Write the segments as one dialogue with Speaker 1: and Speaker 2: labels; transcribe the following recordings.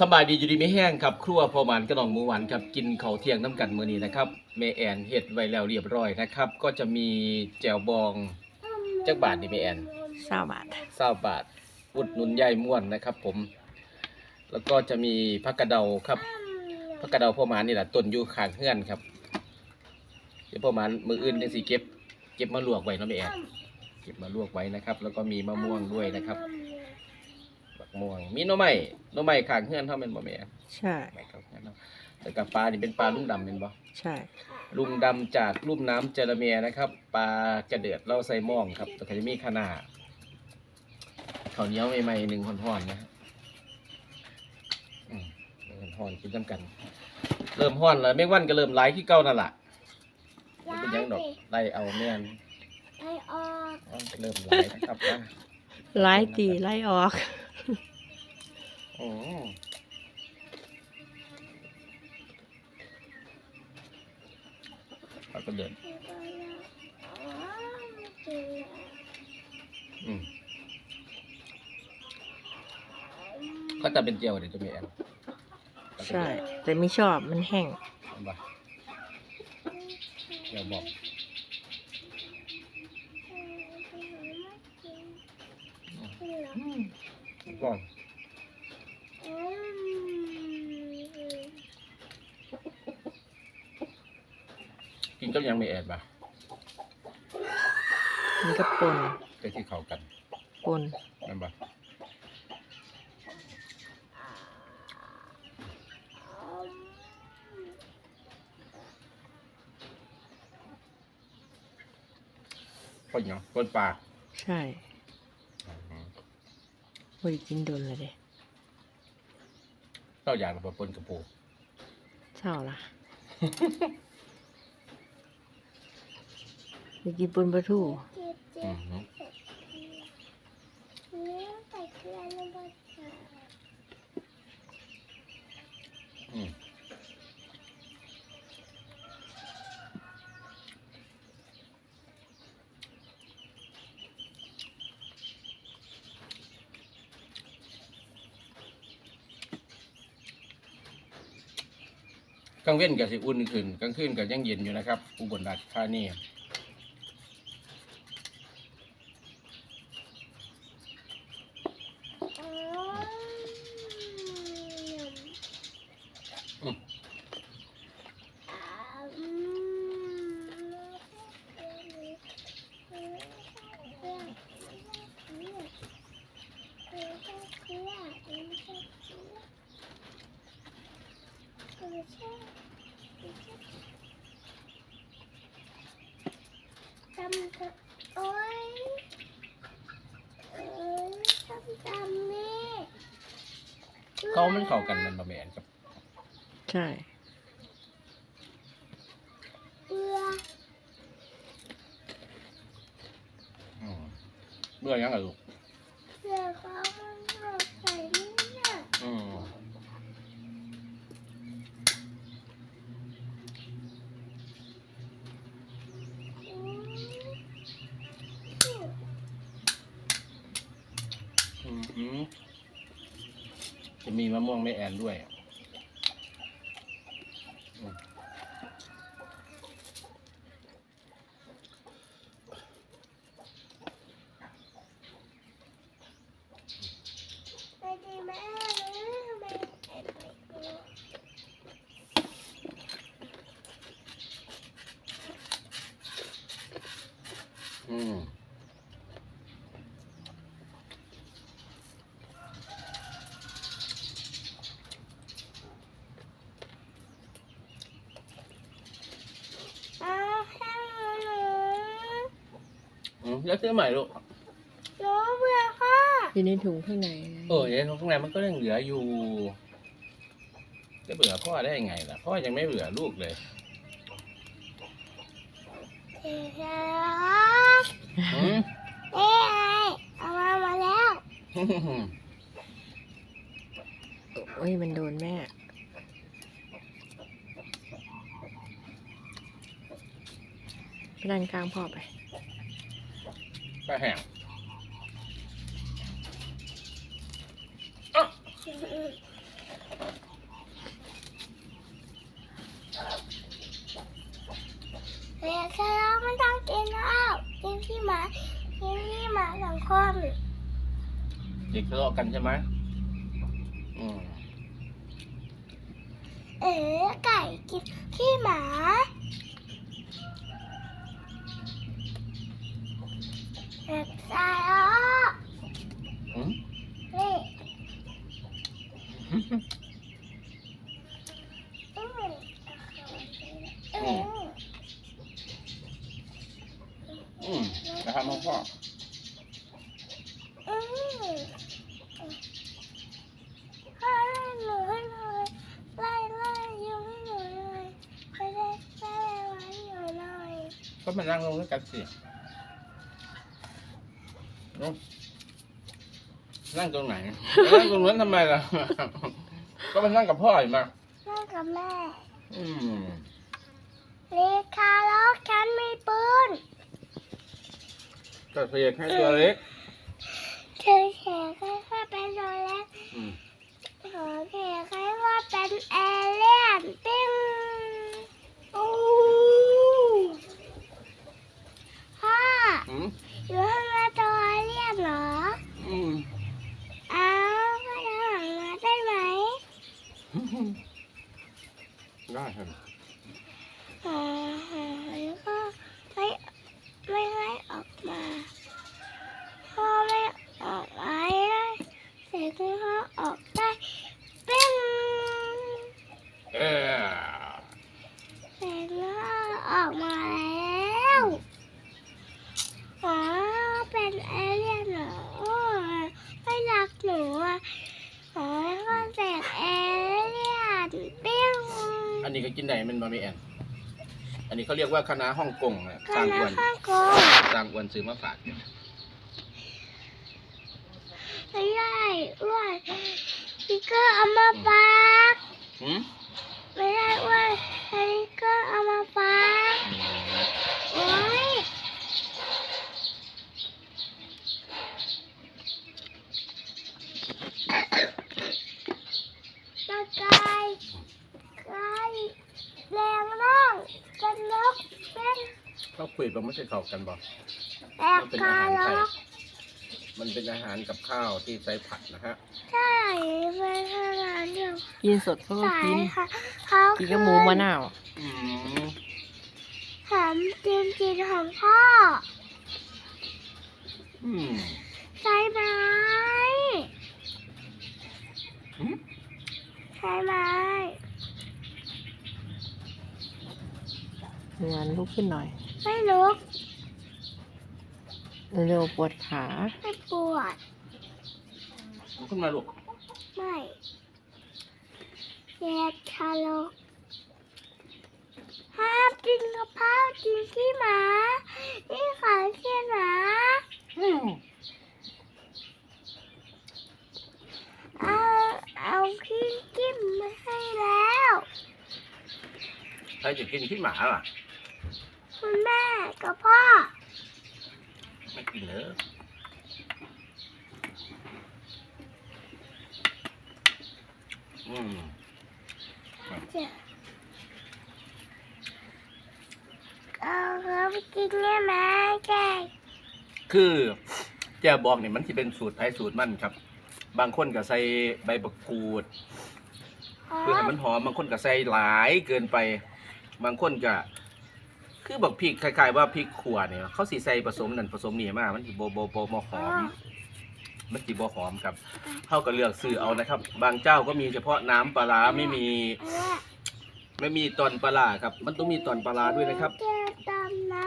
Speaker 1: สบายดีอยู่ดีไม่แห้งครับ ครัวพอหวานกระหน่องหมูหวานครับกินข้าวเที่ยงน้ำกันมื้อนี้นะครับแม่แอนเฮ็ดไว้แล้วเรียบร้อยนะครับ ก็จะมีแจ่วบองจักบาทดิแม่แอน
Speaker 2: เศร้าบาท
Speaker 1: เศร้าบาทอุดหนุนยายม่วนนะครับ ผม แล้วก็จะมีผักกระเดาครับผักกระเดาพ่อหมานนี่แหละต้นอยู่ข้างเฮือนครับเดี๋ยวพ่อหมานมืออื่นจังสิเก็บ เก็บมาลวกไว้เนาะแม่แอนเก็บมาลวกไว้นะครับ แล้วก็มีมะม่วงด้วยนะครับมะ ม่วง มีหน่อไม้หน่อไม้ข้างเฮือนเท่าแม่นบ่แม่แอน
Speaker 2: ใช่
Speaker 1: ไม่ครับเนาะแต่กับปลานี่เป็นปลาลุงดำเป็นบ่
Speaker 2: ใช่
Speaker 1: ลุงดำจากลุ่มน้ำเจระเมียนะครับปลากระเดือดเล่าไซม่องครับแต่ก็จะมีขนาดข้าวเหนียวใหม่ๆหนึ่งห่อนๆนะอืมหนึ่งห่อนๆกินน้ำกัน เริ่มห่อนแล้วไม่งวันก็เริ่มไหลที่เก่านั่นแหละมันเป็นหยังดอกไล่เอาแม่น
Speaker 3: ไล่ออก
Speaker 1: อ๋อเริ่มไหลนะครับอะ
Speaker 2: ไล่ตีไล่ออก
Speaker 1: อืมปลากระเดือดอืมก็จะเป็นเจียวเดี๋ยวจะมีแอน
Speaker 2: ใช่ แต่ไม่ชอบมันแห้ง
Speaker 1: เห็นปะเจียวบอก ก่อนกินก็ยังไม่แอนปะ
Speaker 2: มันก็ปน
Speaker 1: ไปที่เขากัน
Speaker 2: ปน
Speaker 1: เห็นปะคนยังคนปลา
Speaker 2: ใช่ บริกินโดนเลยเด้
Speaker 1: เจ้าอยากกับปนกระปู
Speaker 2: เศร้าล่ะ ไปกินปนปลาทู
Speaker 1: อืมฮึ
Speaker 3: ใส่เกลือลงไป
Speaker 1: อืม กลางเว้นกับสิอุ่นขึ้นกลางคืนกับยังเย็นอยู่นะครับ อุบลราชธานีอืม
Speaker 3: จำจะโอ๊ยเอ้ยจำจำนี่
Speaker 1: เขามันเข้ากันมันบะแมนครับ
Speaker 2: ใช่
Speaker 3: เบื่อ
Speaker 1: อืมเบื่อยังไงลูก
Speaker 3: เบื่อเขามันหลอกใส่นี่น่ะ
Speaker 1: อืม
Speaker 3: อืม
Speaker 1: อื มจะมีมะม่วงไม่แอนด้วยอืม
Speaker 3: ไปดีแม่เลยแม่แอบไปดู
Speaker 1: อืม
Speaker 3: อ้าวแห้งเลย
Speaker 1: อืม แล้วซื้อใหม่ลูก
Speaker 3: หนูเบื่อค่ะ
Speaker 2: อยู่ในถุงข้างใน
Speaker 1: เออเนี่ยข้างในมันก็ยังเหลืออยู่ จะเบื่อพ่อได้ยังไงล่ะ พ่อยังไม่เบื่อลูกเลย
Speaker 3: เดี๋ยวจะ
Speaker 1: อืม
Speaker 3: เอ้ยเอามามาแล้ว
Speaker 2: โอ้ยมันโดนแม่ไปด้านกลางพ่อไป
Speaker 1: ก็แห้งเดี๋ยวฉันไม่
Speaker 3: ต้องกินแล้วกินที่หมากินที่หมาสองคน
Speaker 1: เด็กทะเลาะกันใช่ไหม
Speaker 3: เออไก่กินที่หมา เด็กชายอ๋อ
Speaker 1: อืม
Speaker 3: นี่อืมอืม
Speaker 1: อืมนะครับพ่อพ่อ
Speaker 3: อืมให้หนูให้หน่อยไล่ไล่ยุงให้หนูหน่อยไปได้ไล่ไว้หนูหน่อย
Speaker 1: ก็มานั่งลงด้วยกันสิ นั่งตรงไหน นั่งตรงนั้นทำไมล่ะ ก็มานั่งกับพ่ออีกมา
Speaker 3: นั่งกับแม่
Speaker 1: อืม
Speaker 3: ลีคาล็อกฉันมีปืน
Speaker 1: ก็เพียงให้ตัวเล็ก
Speaker 3: เธอแขกให้ว่าเป็นโดเล็ก
Speaker 1: อืม
Speaker 3: ขอแขกให้ว่าเป็นเอเลี่ยนปิ้งอู้พ่อ
Speaker 1: อืม
Speaker 3: อยู่ข้างในตัวเอเลี่ยนเหรอ
Speaker 1: อืม
Speaker 3: อ้าวพ่อจะหันมาได้ไหม
Speaker 1: ได้ครับ
Speaker 3: อ่าแล้วก็ไม่ไม่ให้ออกมาพ่อไม่ออกมาได้เสร็จก็พ่อออกได้ปิ้ง
Speaker 1: เออ
Speaker 3: เสร็จแล้วออกมาแล้วอ๋อเป็นเอเลี่ยนเหรออ๋อไม่รักหนูอะอ๋อแล้วก็เสร็จเอเลี่ยนปิ้ง
Speaker 1: อันนี้ ก็กินได้มันบะหมี่แอน อันนี้เขาเรียกว่าคณะฮ่องกงนะ
Speaker 3: ก็
Speaker 1: สร้าง
Speaker 3: นะ
Speaker 1: อ้วน
Speaker 3: ข้างกง
Speaker 1: สร้างอ้วนซื้อมาฝากเนี่ย
Speaker 3: ไม่ได้อ้วนพี่ก็เอามาฝาก
Speaker 1: หืม
Speaker 3: ไม่ได้อ้วนพี่ก็เอามาฝากโอ้ยตะไคร้ไก่แรงร่างกันนกเป็น
Speaker 1: เขา คุยแบบไม่ใช่เข้ากันบอก
Speaker 3: แอกกาล็อก
Speaker 1: มันเป็นอาหารกับข้าวที่ใช้ผัดนะฮะ
Speaker 3: ใช่เป็นขนาดเดียว
Speaker 2: กินสดเขาก็
Speaker 3: สาย
Speaker 2: กิน
Speaker 3: ค่ะเขา
Speaker 2: กินกับหมูมะนาว
Speaker 1: อืม
Speaker 3: ถามจริงจริงๆของพ่อ
Speaker 1: อืม
Speaker 3: ใช่ไหม
Speaker 1: หืม
Speaker 3: ใช่ไหม
Speaker 2: งานลุกขึ้นหน่อย
Speaker 3: ไม่ลุก
Speaker 2: เร็วปวดขา
Speaker 3: ไม่ปวด
Speaker 1: ลุกขึ้นมาลูก
Speaker 3: ไม่แยกทารกห้ามกินกะเพรากินขี้หมานี่ขายขี้หมา
Speaker 1: อืม
Speaker 3: เอาเอาขี้จิ้มมาให้แล้ว
Speaker 1: ใครจะกินขี้หมาล่ะ
Speaker 3: คุณแม่กับพ่อ
Speaker 1: ไม่กินเหรออืม
Speaker 3: จะเอาครับกินได้ไหมแก
Speaker 1: คือแจ่บองเนี่ยมันที่เป็นสูตรไทยสูตรมันครับ บางคนก็ใส่ใบบักกูด เพื่อให้มันหอมบางคนก็ใส่หลายเกินไป บางคนก็ คือบักพริกคล้ายๆว่าพริกขั่วเนี่ยเขาสีใส่ผสมนั่นผสมนี่มามันสิโบโบโบมหอมมันสิบ่หอมครับเขาก็เลือกซื้อเอานะครับ บางเจ้าก็มีเฉพาะน้ำปลาร้าไม่มี
Speaker 3: เอาละ
Speaker 1: ไม่มีตอนปลาร้าครับ มันต้องมีตอนปลาร้าด้วยนะครับ
Speaker 3: เจอตามนะ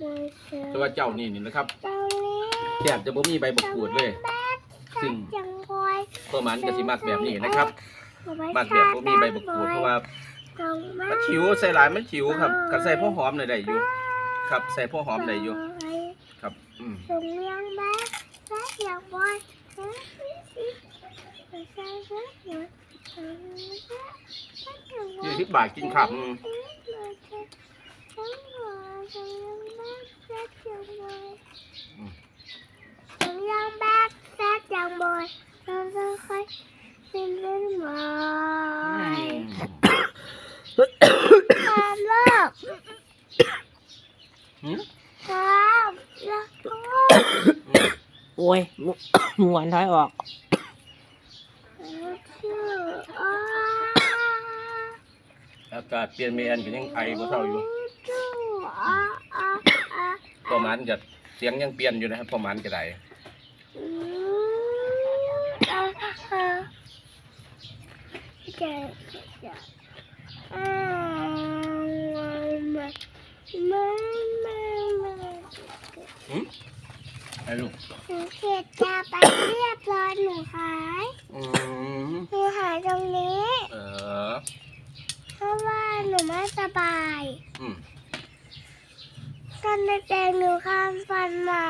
Speaker 3: มือเธอ
Speaker 1: แต่ว่าเจ้านี่นี่นะครับ
Speaker 3: ตรงนี้
Speaker 1: แทบจะบ่มีใบบักกูดเลย ซึ่ง
Speaker 3: จังคอย
Speaker 1: ประมาณก็สิมักแบบนี้นะครับ มักแบบบ่มีใบบักกูดเพราะว่า
Speaker 3: ตรงมา
Speaker 1: มันฉิวใส่หลายมันฉิวครับก็ใส่พวกหอมหน่อยได้อยู่ ครับใส่พวกหอมได้อยู่ ครับอืม
Speaker 3: ตรงเลี้ยงแม่แม่อยากบอยใช่ใช่ใช่
Speaker 1: ยี่สิบบาทกินขับอืม
Speaker 3: ผมยังแบกแซกยังบอยเราจะค่อยเป็นเรื่องบอยความเลิก
Speaker 1: หืม
Speaker 3: ความเลิก
Speaker 1: อืม
Speaker 2: หมวนถอยออก
Speaker 3: ชื่ออ้า
Speaker 1: อากาศเปลี่ยนเมียนก็ยังไอบ่เท่าอยู่
Speaker 3: ชื่ออ้าอ้าอ้า
Speaker 1: ประมาณจะเสียงยังเปลี่ยนอยู่นะครับประมาณก็ได้
Speaker 3: อืมอ่าอ่าแกจะอ่าไม่ไม่ไม่ไม่
Speaker 1: หืมไอ้ ลูก
Speaker 3: หนูเขียนจะไปเรียบร้อยหนูหาย
Speaker 1: อืม
Speaker 3: หนูหายตรงนี้
Speaker 1: เออ
Speaker 3: เพราะว่าหนูไม่สบาย
Speaker 1: อืม
Speaker 3: ตอนเด็กๆหนูคันฟันมา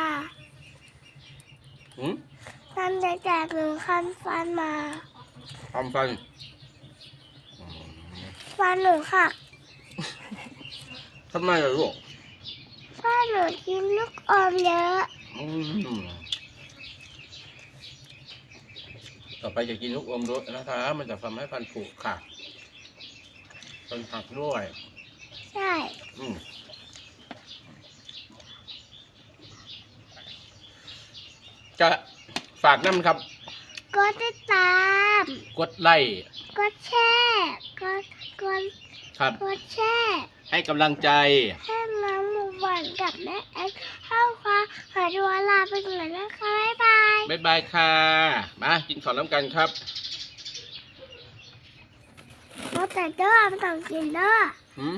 Speaker 1: หืม
Speaker 3: ตอนเด็กๆหนูคันฟันมา
Speaker 1: ทำฟัน
Speaker 3: ฟันหนูหัก
Speaker 1: ทำไมล่ะลูก
Speaker 3: เพราะหนูกินลูกอมเยอะ
Speaker 1: อืม ต่อไปจะกินลูกอมด้วยนะคะ มันจะทำให้ฟันผุค่ะฟันหักด้วย
Speaker 3: ใช่
Speaker 1: อืมจะฝากน้ำครับ
Speaker 3: ก็ติดตาม
Speaker 1: กดไลค์
Speaker 3: ก็แช่ก็ก็
Speaker 1: ครับ
Speaker 3: ก็แช่
Speaker 1: ให้กำลังใจ
Speaker 3: ให้น้องหมูหวานกับแม่แอนเข้าค่ะขอตัวลาไปก่อนนะคะบ๊ายบาย
Speaker 1: บ๊ายบายค่ะ มากินข้าวน้ำกันครับ
Speaker 3: เราแต่เด้อไม่ต้องกินเด้อ
Speaker 1: หืม